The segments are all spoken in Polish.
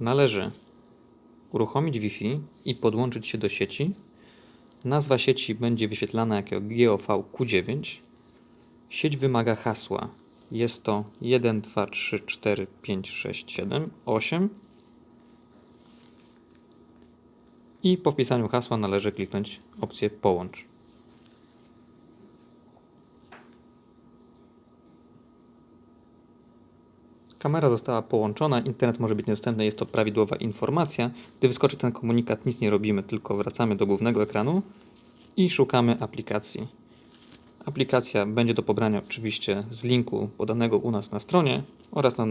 należy uruchomić Wi-Fi i podłączyć się do sieci. Nazwa sieci będzie wyświetlana jako GOV Q9. Sieć wymaga hasła. Jest to 1, 2, 3, 4, 5, 6, 7, 8. I po wpisaniu hasła należy kliknąć opcję Połącz. Kamera została połączona, internet może być niedostępny, jest to prawidłowa informacja. Gdy wyskoczy ten komunikat, nic nie robimy, tylko wracamy do głównego ekranu i szukamy aplikacji. Aplikacja będzie do pobrania oczywiście z linku podanego u nas na stronie oraz na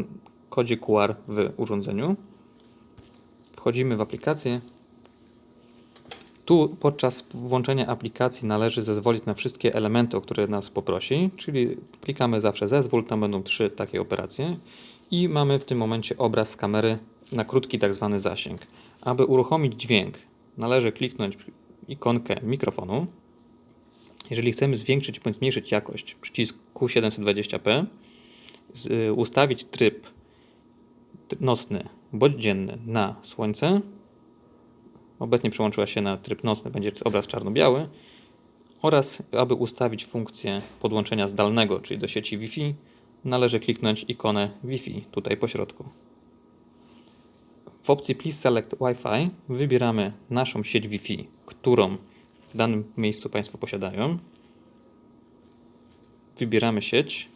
kodzie QR w urządzeniu. Wchodzimy w aplikację. Tu podczas włączenia aplikacji należy zezwolić na wszystkie elementy, o które nas poprosi, czyli klikamy zawsze zezwól, tam będą trzy takie operacje i mamy w tym momencie obraz z kamery na krótki tak zwany zasięg. Aby uruchomić dźwięk, należy kliknąć ikonkę mikrofonu. Jeżeli chcemy zwiększyć bądź zmniejszyć jakość, przycisk Q720p, z, y, ustawić tryb nocny bądź dzienny na słońce. Obecnie przełączyła się na tryb nocny, będzie obraz czarno-biały. Oraz aby ustawić funkcję podłączenia zdalnego, czyli do sieci Wi-Fi, należy kliknąć ikonę Wi-Fi tutaj po środku. W opcji Please Select Wi-Fi wybieramy naszą sieć Wi-Fi, którą w danym miejscu Państwo posiadają. Wybieramy sieć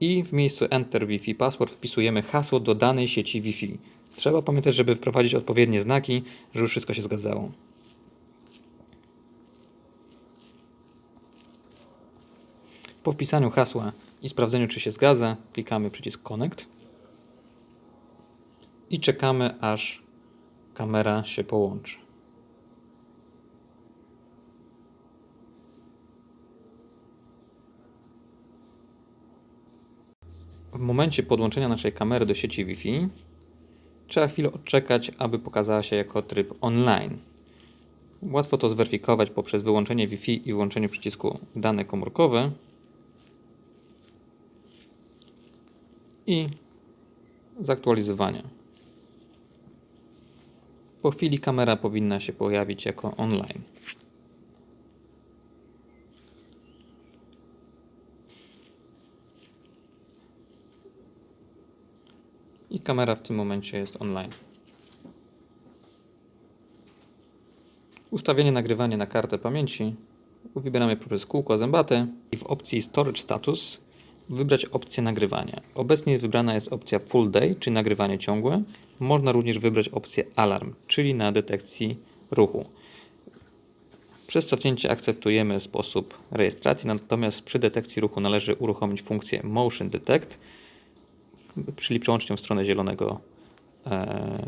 i w miejscu Enter Wi-Fi Password wpisujemy hasło do danej sieci Wi-Fi. Trzeba pamiętać, żeby wprowadzić odpowiednie znaki, żeby wszystko się zgadzało. Po wpisaniu hasła i sprawdzeniu, czy się zgadza, klikamy przycisk Connect i czekamy, aż kamera się połączy. W momencie podłączenia naszej kamery do sieci Wi-Fi trzeba chwilę odczekać, aby pokazała się jako tryb online. Łatwo to zweryfikować poprzez wyłączenie Wi-Fi i włączenie przycisku dane komórkowe i zaktualizowanie. Po chwili kamera powinna się pojawić jako online. I kamera w tym momencie jest online. Ustawienie nagrywania na kartę pamięci. Wybieramy poprzez kółko zębate i w opcji Storage Status wybrać opcję nagrywania. Obecnie wybrana jest opcja Full Day, czyli nagrywanie ciągłe. Można również wybrać opcję Alarm, czyli na detekcji ruchu. Przez cofnięcie akceptujemy sposób rejestracji, natomiast przy detekcji ruchu należy uruchomić funkcję Motion Detect, czyli przełączyć w stronę zielonego e,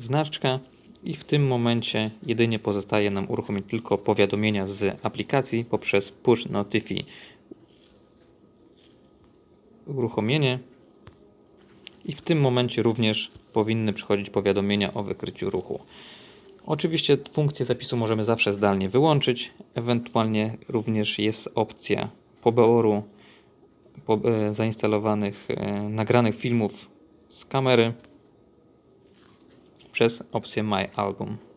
znaczka i w tym momencie jedynie pozostaje nam uruchomić tylko powiadomienia z aplikacji poprzez Push Notify. Uruchomienie i w tym momencie również powinny przychodzić powiadomienia o wykryciu ruchu. Oczywiście funkcję zapisu możemy zawsze zdalnie wyłączyć, ewentualnie również jest opcja poboru po, e, zainstalowanych, e, nagranych filmów z kamery przez opcję My Album.